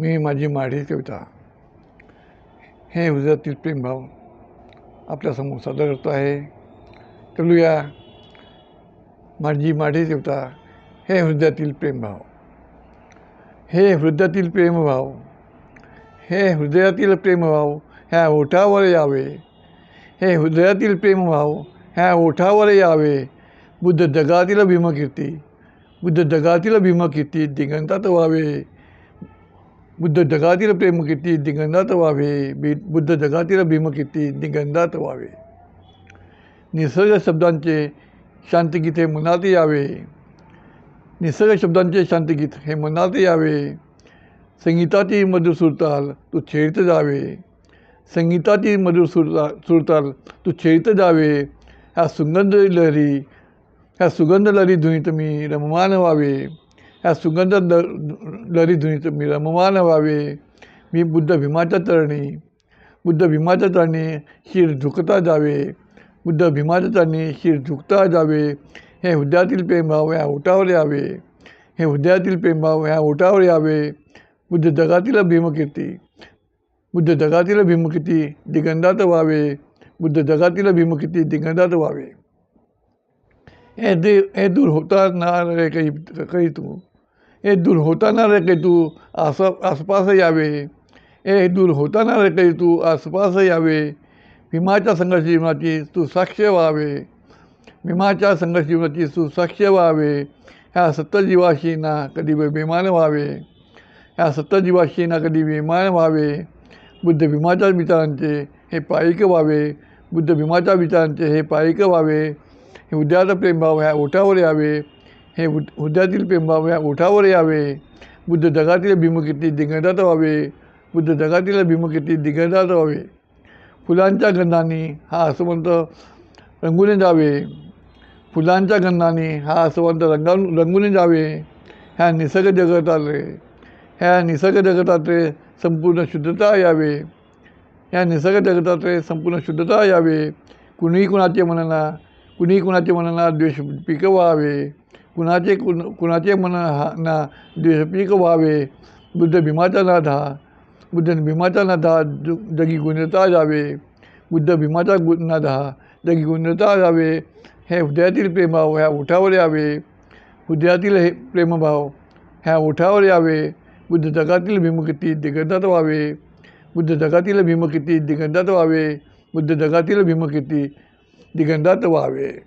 मी माझी माढी कविता. हे हृदयातील प्रेमभाव आपल्यासमोर सादर करतो आहे. चलूया माझी माढी कविता. हे हृदयातील प्रेमभाव हे हृदयातील प्रेमभाव हे हृदयातील प्रेमभाव ह्या ओठावर यावे. हे हृदयातील प्रेमभाव ह्या ओठावर यावे. बुद्ध जगातील भीमकीर्ती. बुद्ध जगातील भीमकीर्ती दिगंतात व्हावे. बुद्ध जगातील प्रेमकीर्ती दिगंधात व्हावे. बी बुद्ध जगातील भीम किती दिगंधात व्हावे. निसर्ग शब्दांचे शांतगीत हे मनात यावे. निसर्ग शब्दांचे शांतगीत हे मनात यावे. संगीताची मधुर सुरताल तू छेडत जावे. संगीताची मधुर सुरता सुरताल तू छेडत जावे. ह्या सुगंध लहरी ह्या सुगंध लहरी धुनीत मी रममान व्हावे. ह्या सुगंध द लहरी धुनीत मी रममान व्हावे मी बुद्ध भीमाच्या तरणी बुद्ध भीमाच्या तरणी शिर झुकता जावे। बुद्ध भीमाच्या तरणी शिर झुकता जावे। हे हृदयातील प्रेमभाव ह्या ओटावर यावे। हे हृदयातील प्रेमभाव ह्या ओटावर यावे। बुद्ध जगातील भीमकीर्ती बुद्ध जगातील भीमकीर्ती दिगंधात व्हावे। बुद्ध जगातील भीमकीर्ती दिगंधात व्हावे। हे दे हे दूर होता ना रे काही काही तू। हे दूर होताना रे काही तू आस आसपास यावे. हे दूर होताना रे काही तू आसपास यावे. भीमाच्या संघर्ष जीवनाची तू साक्ष व्हावे. भीमाच्या संघर्ष जीवनाची तू साक्ष व्हावे. ह्या सत्यजीवाशी ना कधी बेमान व्हावे. ह्या सत्यजीवाशी ना कधी बेमान व्हावे. बुद्ध भीमाच्या विचारांचे हे पायिक व्हावे. बुद्ध भीमाच्या विचारांचे हे पायिक व्हावे. हे उद्याचा प्रेमभाव ह्या ओठावर यावे. हे उद उद्यातील प्रेमभाव ओठावर यावे. बुद्ध जगातील भीमकीर्ती दिगंधात व्हावे. बुद्ध जगातील भीमकीर्ती दिगंधात व्हावे. फुलांच्या गंधाने हा आसवंत रंगून जावे. फुलांच्या गंधाने हा आसवंत रंगावून रंगून जावे. ह्या निसर्ग जगताले ह्या निसर्ग जगतातले संपूर्ण शुद्धता यावे. ह्या निसर्ग जगतातले संपूर्ण शुद्धता यावे. कुणीही कुणाचे म्हणना कुणी कुणाचे मनाला द्वेष पिकवावे. कुणाचे कुण कुणाचे मन हा ना द्वेष व्हावे? बुद्ध भीमाचा नाथा बुद्ध भीमाचा नाथा जु जगी गुणता जावे. बुद्ध भीमाचा गु नाथा जगी गुणता जावे. हे हृदयातील प्रेमभाव ह्या ओठावर यावे. हृदयातील हे प्रेमभाव ह्या ओठावर यावे. बुद्ध जगातील भीमकीर्ती दिगंधात व्हावे? बुद्ध जगातील भीमकीर्ती दिगंधात व्हावे? बुद्ध जगातील भीमकीर्ती दिगंधात व्हावे?